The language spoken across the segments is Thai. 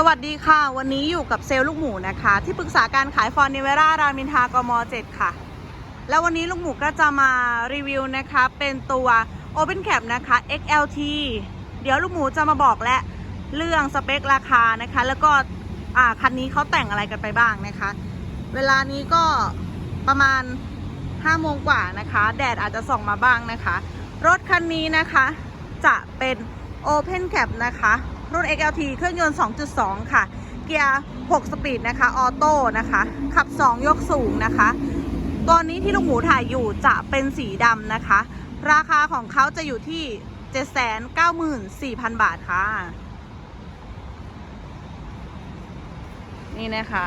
สวัสดีค่ะ วันนี้อยู่กับเซลล์ลูกหมูนะคะ ที่ปรึกษาการขายฟอร์นิเวร่ารามอินทากม 7 ค่ะ แล้ววันนี้ลูกหมูก็จะมารีวิวนะคะ เป็นตัว Open Cap นะคะ XLT เดี๋ยวลูกหมูจะมาบอกและเรื่องสเปคราคานะคะ แล้วก็คันนี้เขาแต่งอะไรกันไปบ้างนะคะ เวลานี้ก็ประมาณ 5 โมงกว่านะคะ แดดอาจจะส่องมาบ้างนะคะ รถคันนี้นะคะจะเป็น Open Cap นะคะ รุ่น XLT เครื่องยนต์ 2.2 ค่ะ เกียร์ 6 สปีดนะคะ ออโต้นะคะ ขับ 2 ยกสูงนะคะตัวนี้ที่ลูกหมูถ่ายอยู่จะเป็นสีดำนะคะ ราคาของเขาจะอยู่ที่ 794,000 บาทค่ะ นี่นะคะ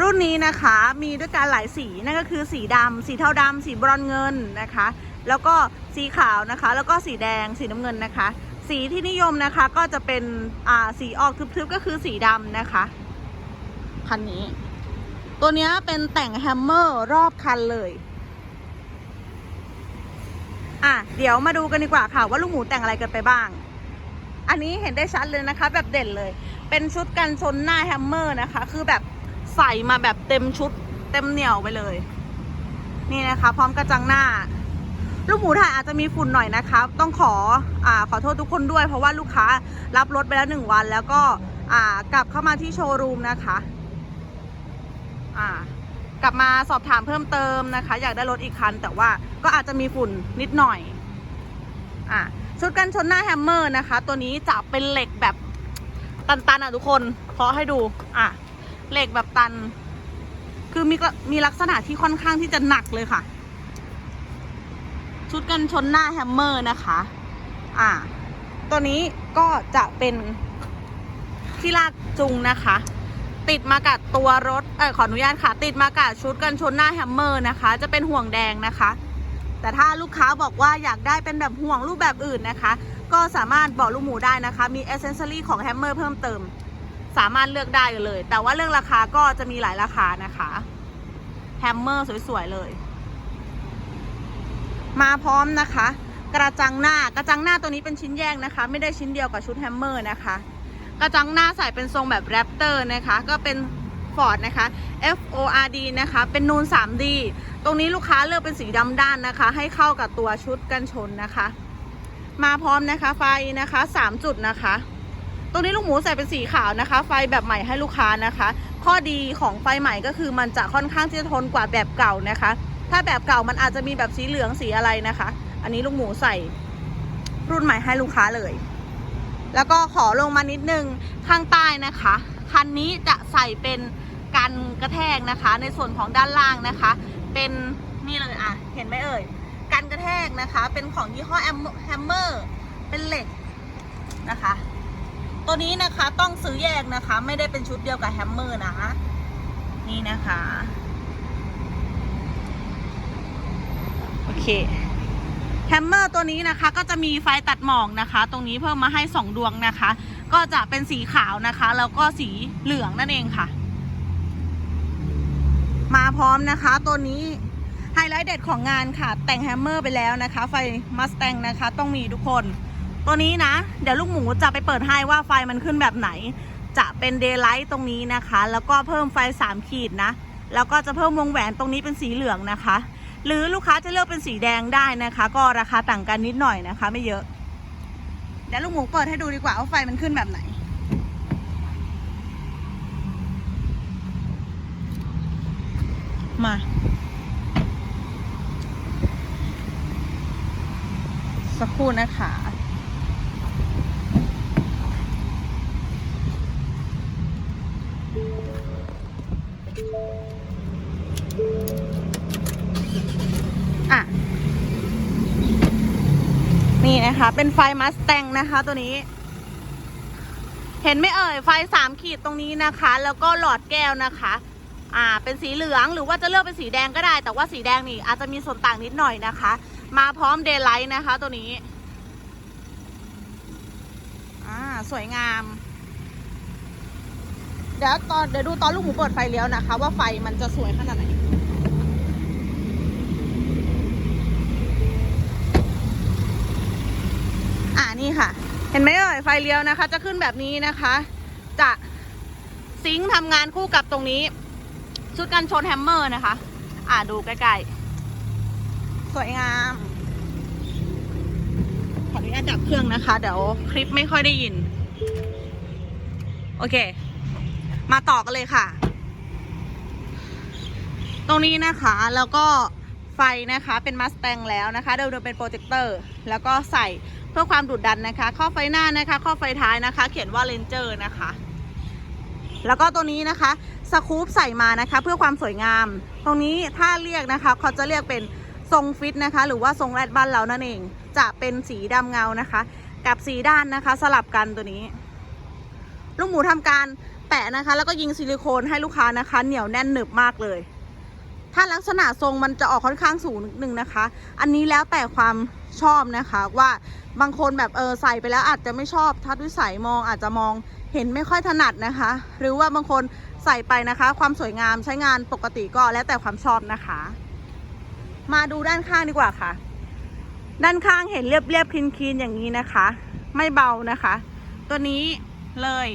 รุ่นนี้นะคะมีด้วยกันหลายสี นั่นก็คือสีดำสีเทาดำสีบรอนเงินนะคะ แล้วก็สีขาวนะคะ แล้วก็สีแดงสีน้ำเงินนะคะ สีที่นิยมนะคะก็จะเป็นอ่าสีออกทึบๆก็คือสีดำนะคะ คันนี้ ตัวนี้เป็นแต่งแฮมเมอร์รอบคันเลย อะ เดี๋ยวมาดูกันดีกว่าค่ะ ว่าลูกหมูแต่งอะไรกันไปบ้าง อันนี้เห็นได้ชัดเลยนะคะ แบบเด่นเลย เป็นชุดกันชนหน้าแฮมเมอร์นะคะ คือแบบใส่มาแบบเต็มชุดเต็มเหนี่ยวไปเลย นี่นะคะ พร้อมกระจังหน้า ลูกหมูถ่ายอาจจะมีฝุ่นหน่อยนะคะ ต้องขออ่าขอโทษทุกคนด้วย เพราะว่าลูกค้ารับรถไปแล้วหนึ่งวัน แล้วก็อ่ากลับเข้ามาที่โชว์รูมนะคะอ่ากลับมาสอบถามเพิ่มเติมนะคะ อยากได้รถอีกคัน แต่ว่าก็อาจจะมีฝุ่นนิดหน่อยอ่าชุดกันชนหน้าแฮมเมอร์นะคะ ตัวนี้จะเป็นเหล็กแบบตันๆอะทุกคนขอให้ดูอะเหล็กแบบตัน คือมีมีลักษณะที่ค่อนข้างที่จะหนักเลยค่ะ ชุดกันชนหน้าแฮมเมอร์นะคะ อ่า ตัวนี้ก็จะเป็นที่ลากจุงนะคะ ติดมากับตัวรถ เออขออนุญาตค่ะ ติดมากับชุดกันชนหน้าแฮมเมอร์นะคะ จะเป็นห่วงแดงนะคะ แต่ถ้าลูกค้าบอกว่าอยากได้เป็นแบบห่วงรูปแบบอื่นนะคะ ก็สามารถบอกลูกหมูได้นะคะ มีเอเซน s อรี่ของแฮมเมอร์เพิ่มเติม สามารถเลือกได้เลย แต่ว่าเรื่องราคาก็จะมีหลายราคานะคะ แฮมเมอร์สวยๆเลย มาพร้อมนะคะ กระจังหน้ากระจังหน้าตัวนี้เป็นชิ้นแยกนะคะ ไม่ได้ชิ้นเดียวกับชุดแฮมเมอร์นะคะ กระจังหน้าใส่เป็นทรงแบบแรปเตอร์นะคะ ก็เป็นฟอร์ดนะคะ F O R D นะคะ เป็นนูน 3D ตรงนี้ลูกค้าเลือกเป็นสีดำด้านนะคะ ให้เข้ากับตัวชุดกันชนนะคะ มาพร้อมนะคะไฟนะคะ 3 จุดนะคะ ตรงนี้ลูกหมูใส่เป็นสีขาวนะคะ ไฟแบบใหม่ให้ลูกค้านะคะ ข้อดีของไฟใหม่ก็คือมันจะค่อนข้างที่จะทนกว่าแบบเก่านะคะ ถ้าแบบเก่ามันอาจจะมีแบบสีเหลืองสีอะไรนะคะ อันนี้ลูกหมูใส่รุ่นใหม่ให้ลูกค้าเลย แล้วก็ขอลงมานิดนึงข้างใต้นะคะ คันนี้จะใส่เป็นกันกระแทกนะคะ ในส่วนของด้านล่างนะคะ เป็นนี่เลยอะ เห็นไหมเอ่ย กันกระแทกนะคะ เป็นของยี่ห้อแฮมเมอร์ เป็นเหล็กนะคะ ตัวนี้นะคะต้องซื้อแยกนะคะ ไม่ได้เป็นชุดเดียวกับแฮมเมอร์นะ นี่นะคะ โอ เคแฮมเมอร์ตัวนี้นะคะก็จะมีไฟตัดหมอกนะคะ ตรงนี้เพิ่มมาให้ 2 ดวงนะคะ ก็จะเป็นสีขาวนะคะ แล้วก็สีเหลืองนั่นเองค่ะ มาพร้อมนะคะตัวนี้ไฮไลท์เด็ดของงานค่ะ แต่งแฮมเมอร์ไปแล้วนะคะ ไฟมัสแตงนะคะ ต้องมีทุกคน ตัวนี้นะ เดี๋ยวลูกหมูจะไปเปิดให้ว่าไฟมันขึ้นแบบไหน จะเป็นเดย์ไลท์ตรงนี้นะคะ แล้วก็เพิ่มไฟ 3 ขีดนะ แล้วก็จะเพิ่มวงแหวนตรงนี้เป็นสีเหลืองนะคะ หรือลูกค้าจะเลือกเป็นสีแดงได้นะคะ ก็ราคาต่างกันนิดหน่อยนะคะ ไม่เยอะ เดี๋ยวลูกหมูเปิดให้ดูดีกว่าว่าไฟมันขึ้นแบบไหน มา สักครู่นะคะอะ นะคะ เป็นไฟมัสแตงนะคะตัวนี้ เห็นไหมเอ่ยไฟสามขีดตรงนี้นะคะ แล้วก็หลอดแก้วนะคะ อ่า เป็นสีเหลืองหรือว่าจะเลือกเป็นสีแดงก็ได้ แต่ว่าสีแดงนี่อาจจะมีส่วนต่างนิดหน่อยนะคะ มาพร้อมเดย์ไลท์นะคะ ตัวนี้ อ่า สวยงาม เดี๋ยวตอนเดี๋ยวดูตอนลูกหมูเปิดไฟเลี้ยวนะคะ ว่าไฟมันจะสวยขนาดไหน นี่ค่ะ เห็นไหมเอ่ยไฟเลี้ยวนะคะ จะขึ้นแบบนี้นะคะ จะซิงค์ทำงานคู่กับตรงนี้ ชุดกันชนแฮมเมอร์นะคะ อ่าดูใกล้ๆ สวยงามขออนุญาตดับเครื่องนะคะ เดี๋ยวคลิปไม่ค่อยได้ยิน โอเค มาต่อกันเลยค่ะ ตรงนี้นะคะแล้วก็ไฟนะคะเป็นมัสแตงแล้วนะคะ เดิมๆเป็นโปรเจคเตอร์ แล้วก็ใส่ พื่อความดุดดันนะคะ ข้อไฟหน้านะคะ ข้อไฟท้ายนะคะ เขียนว่าเลนเจอร์นะคะ แล้วก็ตัวนี้นะคะสคูปใส่มานะคะ เพื่อความสวยงาม ตรงนี้ถ้าเรียกนะคะ เขาจะเรียกเป็นทรงฟิตนะคะ หรือว่าทรงแรดบ้านเรานั่นเอง จะเป็นสีดำเงานะคะ กับสีด้านนะคะ สลับกันตัวนี้ ลูกหมูทำการแปะนะคะ แล้วก็ยิงซิลิโคนให้ลูกค้านะคะ เหนียวแน่นหนึบมากเลย ถ้าลักษณะทรงมันจะออกค่อนข้างสูงนิดนึงนะคะ อันนี้แล้วแต่ความ ชอบนะคะว่าบางคนแบบเออใส่ไปแล้วอาจจะไม่ชอบทัดวิสัยมองอาจจะมองเห็นไม่ค่อยถนัดนะคะ หรือว่าบางคนใส่ไปนะคะ ความสวยงามใช้งานปกติก็แล้วแต่ความชอบนะคะ มาดูด้านข้างดีกว่าค่ะ ด้านข้างเห็นเรียบเรียบๆคลีนคลีนๆอย่างนี้นะคะ ไม่เบานะคะ ตัวนี้เลย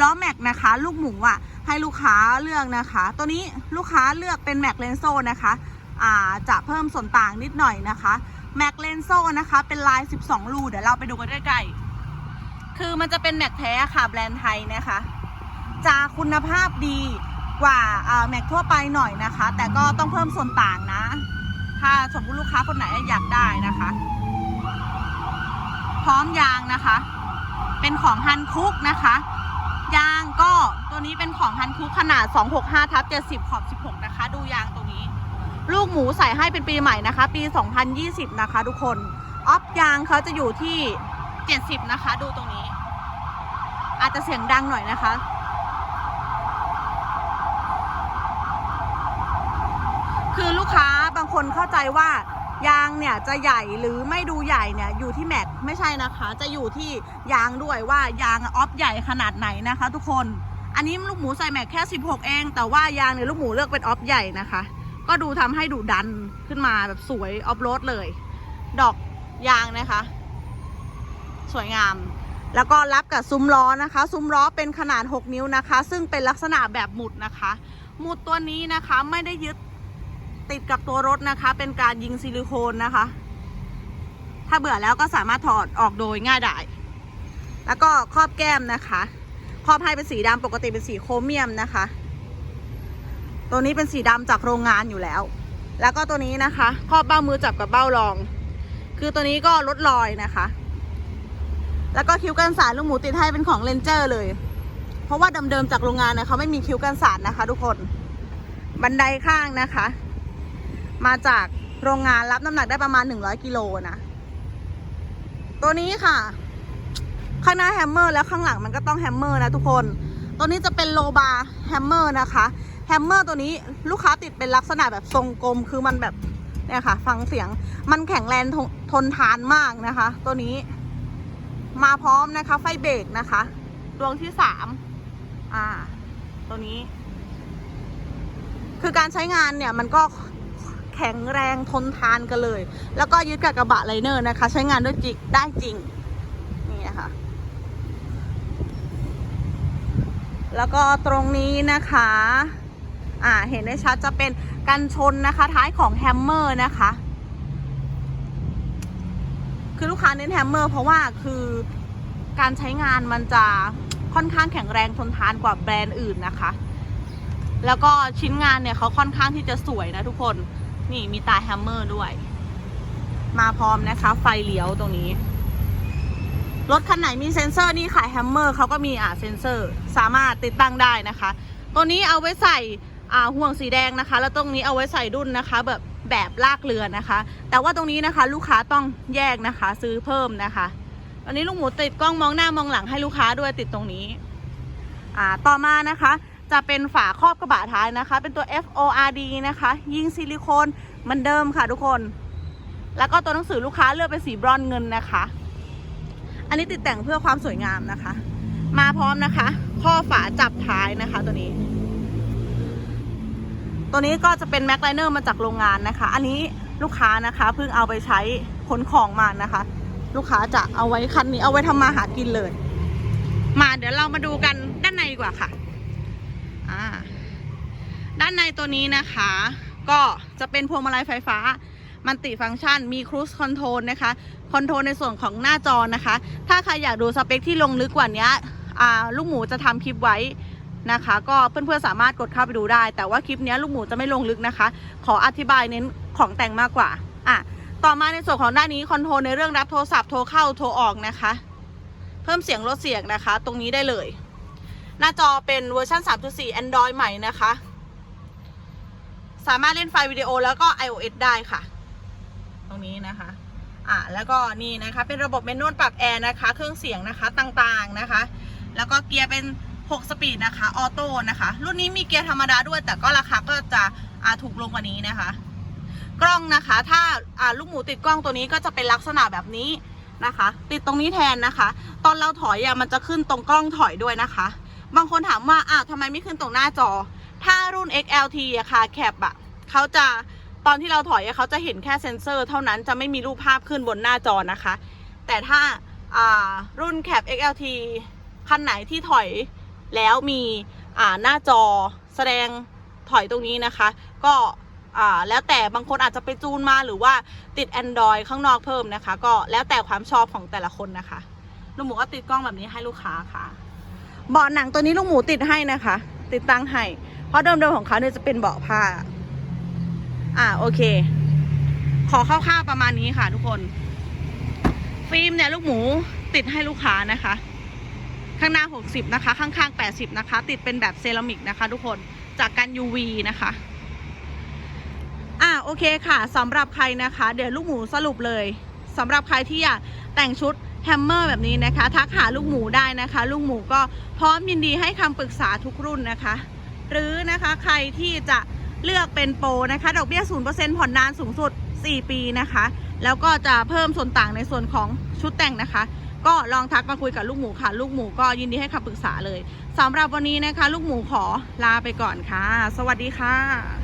ล้อแม็กนะคะ ลูกหมูอะให้ลูกค้าเลือกนะคะ ตัวนี้ลูกค้าเลือกเป็นแม็กเลนโซนะคะ อ่าจะเพิ่มส่วนต่างนิดหน่อยนะคะ แม็กเลนโซนะคะ เป็นลาย 12 รูเดี๋ยวเราไปดูกันใกล้ๆคือมันจะเป็นแม็กแท้ค่ะแบรนด์ไทยนะคะจะคุณภาพดีกว่าแม็กทั่วไปหน่อยนะคะ แต่ก็ต้องเพิ่มส่วนต่างนะ ถ้าสมมติลูกค้าคนไหนอยากได้นะคะ พร้อมยางนะคะ เป็นของฮันคุกนะคะ ยางก็ตัวนี้เป็นของฮันคุกขนาด 265ทับ70ขอบ 16 นะคะ ดูยางตรงนี้ ลูกหมูใส่ให้เป็นปีใหม่นะคะ ปี 2020 นะคะ ทุกคนออฟยางเขาจะอยู่ที่ 70 นะคะ ดูตรงนี้ อาจจะเสียงดังหน่อยนะคะคือลูกค้าบางคนเข้าใจว่ายางเนี่ยจะใหญ่หรือไม่ดูใหญ่เนี่ยอยู่ที่แม็กไม่ใช่นะคะ จะอยู่ที่ยางด้วยว่ายางออฟใหญ่ขนาดไหนนะคะ ทุกคน อันนี้ลูกหมูใส่แม็กแค่ 16 เอง แต่ว่ายางเนี่ยลูกหมูเลือกเป็นออฟใหญ่นะคะ ก็ดูทำให้ดูดันขึ้นมาแบบสวยออฟโรดเลย ดอกยางนะคะ สวยงาม แล้วก็รับกับซุ้มล้อนะคะ ซุ้มล้อเป็นขนาด 6 นิ้วนะคะ ซึ่งเป็นลักษณะแบบหมุดนะคะ หมุดตัวนี้นะคะไม่ได้ยึดติดกับตัวรถนะคะ เป็นการยิงซิลิโคนนะคะ ถ้าเบื่อแล้วก็สามารถถอดออกโดยง่ายได้ แล้วก็ครอบแก้มนะคะ ครอบให้เป็นสีดำปกติเป็นสีโครเมียมนะคะ ตัวนี้เป็นสีดำจากโรงงานอยู่แล้ว แล้วก็ตัวนี้นะคะครอบเบ้ามือจับกับเบ้ารอง คือตัวนี้ก็ลดรอยนะคะ แล้วก็คิ้วกันสารลูกหมูติดให้เป็นของเลนเจอร์เลย เพราะว่าเดิมๆจากโรงงานเนี่ยเขาไม่มีคิ้วกันสารนะคะ ทุกคน บันไดข้างนะคะ มาจากโรงงานรับน้ำหนักได้ประมาณ 100กิโลนะ ตัวนี้ค่ะ ข้างหน้าแฮมเมอร์แล้วข้างหลังมันก็ต้องแฮมเมอร์นะทุกคน ตัวนี้จะเป็นโลบาร์แฮมเมอร์นะคะ แฮมเมอร์ตัวนี้ลูกค้าติดเป็นลักษณะแบบทรงกลมคือมันแบบเนี่ยค่ะ ฟังเสียงมันแข็งแรงทนทนทานมากนะคะ ตัวนี้ มาพร้อมนะคะ ไฟเบรกนะคะดวงที่สามอ่า ตัวนี้ คือการใช้งานเนี่ยมันก็แข็งแรงทนทานกันเลย แล้วก็ยึดกับกระบะไลเนอร์นะคะ ใช้งานด้วยจิกได้จริง นี่นะคะ แล้วก็ตรงนี้นะคะ อ่าเห็นได้ชัดจะเป็นกันชนนะคะ ท้ายของแฮมเมอร์นะคะ คือลูกค้าเน้นแฮมเมอร์เพราะว่าคือการใช้งานมันจะค่อนข้างแข็งแรงทนทานกว่าแบรนด์อื่นนะคะ แล้วก็ชิ้นงานเนี่ยเขาค่อนข้างที่จะสวยนะทุกคน นี่มีตาแฮมเมอร์ด้วย มาพร้อมนะคะ ไฟเลี้ยวตรงนี้ รถคันไหนมีเซ็นเซอร์นี่ขายแฮมเมอร์เขาก็มีอ่าเซ็นเซอร์ สามารถติดตั้งได้นะคะ ตัวนี้เอาไว้ใส่ ห่วงสีแดงนะคะ แล้วตรงนี้เอาไว้ใส่ดุนนะคะ แบบแบบลากเรือนะคะ แต่ว่าตรงนี้นะคะ ลูกค้าต้องแยกนะคะ ซื้อเพิ่มนะคะตอนนี้ลูกหมูติดกล้องมองหน้ามองหลังให้ลูกค้าด้วยติดตรงนี้อ่าต่อมานะคะ จะเป็นฝาครอบกระบะท้ายนะคะ เป็นตัว F O R D นะคะ ยิงซิลิโคนเหมือนเดิมค่ะทุกคน แล้วก็ตัวหนังสือลูกค้าเลือกเป็นสีบรอนซ์เงินนะคะ อันนี้ติดแต่งเพื่อความสวยงามนะคะ มาพร้อมนะคะ ข้อฝาจับท้ายนะคะตัวนี้ ตัวนี้ก็จะเป็นแม็กไลเนอร์มาจากโรงงานนะคะ อันนี้ลูกค้านะคะเพิ่งเอาไปใช้ขนของมานะคะ ลูกค้าจะเอาไว้คันนี้เอาไว้ทำมาหากินเลย มาเดี๋ยวเรามาดูกันด้านในดีกว่าค่ะอ่าด้านในตัวนี้นะคะ ก็จะเป็นพวงมาลัยไฟฟ้ามันติฟังก์ชันมีครู i คอนโทรลนะคะคอนโทรลในส่วนของหน้าจอนะคะ ถ้าใครอยากดูสเปคที่ลงลึกกว่านี้อ่าลูกหมูจะทำคลิปไว้ นะคะ ก็เพื่อนๆสามารถกดเข้าไปดูได้ แต่ว่าคลิปนี้ลูกหมูจะไม่ลงลึกนะคะ ขออธิบายเน้นของแต่งมากกว่าอะต่อมาในส่วนของด้านนี้คอนโทรลในเรื่องรับโทรศัพท์โทรเข้าโทรออกนะคะ เพิ่มเสียงลดเสียงนะคะ ตรงนี้ได้เลย หน้าจอเป็นเวอร์ชัน3.4 Android ใหม่นะคะ สามารถเล่นไฟล์วิดีโอแล้วก็ iOS ได้ค่ะ ตรงนี้นะคะอะแล้วก็นี่นะคะเป็นระบบเมนนวลปรับแอร์นะคะ เครื่องเสียงนะคะต่างๆนะคะ แล้วก็เกียร์เป็น 6 สปีดนะคะ ออโต้นะคะ รุ่นนี้มีเกียร์ธรรมดาด้วย แต่ก็ราคาก็จะอาถูกลงกว่านี้นะคะ กล้องนะคะ ถ้าอาลูกหมูติดกล้องตัวนี้ก็จะเป็นลักษณะแบบนี้นะคะ ติดตรงนี้แทนนะคะ ตอนเราถอยอะมันจะขึ้นตรงกล้องถอยด้วยนะคะ บางคนถามว่าอ้าวทำไมไม่ขึ้นตรงหน้าจอ ถ้ารุ่น XLT อะค่ะแคปอะเขาจะตอนที่เราถอยอะเขาจะเห็นแค่เซ็นเซอร์ เท่านั้นจะไม่มีรูปภาพขึ้นบนหน้าจอนะคะ แต่ถ้ารุ่นแคป XLT คันไหนที่ถอย แล้วมีอ่าหน้าจอแสดงถอยตรงนี้นะคะ ก็อ่าแล้วแต่บางคนอาจจะไปจูนมาหรือว่าติด Android ข้างนอกเพิ่มนะคะ ก็แล้วแต่ความชอบของแต่ละคนนะคะลูกหมูก็ติดกล้องแบบนี้ให้ลูกค้าค่ะเบาะหนังตัวนี้ลูกหมูติดให้นะคะ ติดตั้งให้เพราะเดิมๆของเขาเนี่ยจะเป็นเบาะผ้า อ่าโอเค ขอคร่าวๆประมาณนี้ค่ะทุกคน ฟิล์มเนี่ยลูกหมูติดให้ลูกค้านะคะ ข้างหน้า 60 นะคะ ข้างๆ 80 นะคะ ติดเป็นแบบเซรามิกนะคะ ทุกคนจากกัน UV นะคะอ่าโอเคค่ะสำหรับใครนะคะ เดี๋ยวลูกหมูสรุปเลยสำหรับใครที่อยากแต่งชุดแฮมเมอร์แบบนี้นะคะ ทักหาลูกหมูได้นะคะ ลูกหมูก็พร้อมยินดีให้คำปรึกษาทุกรุ่นนะคะ หรือนะคะใครที่จะเลือกเป็นโปรนะคะ ดอกเบี้ย 0%ผ่อนนานสูงสุด 4 ปีนะคะ แล้วก็จะเพิ่มส่วนต่างในส่วนของชุดแต่งนะคะ ก็ลองทักมาคุยกับลูกหมูค่ะ ลูกหมูก็ยินดีให้คำปรึกษาเลยสำหรับวันนี้นะคะ ลูกหมูขอลาไปก่อนค่ะ สวัสดีค่ะ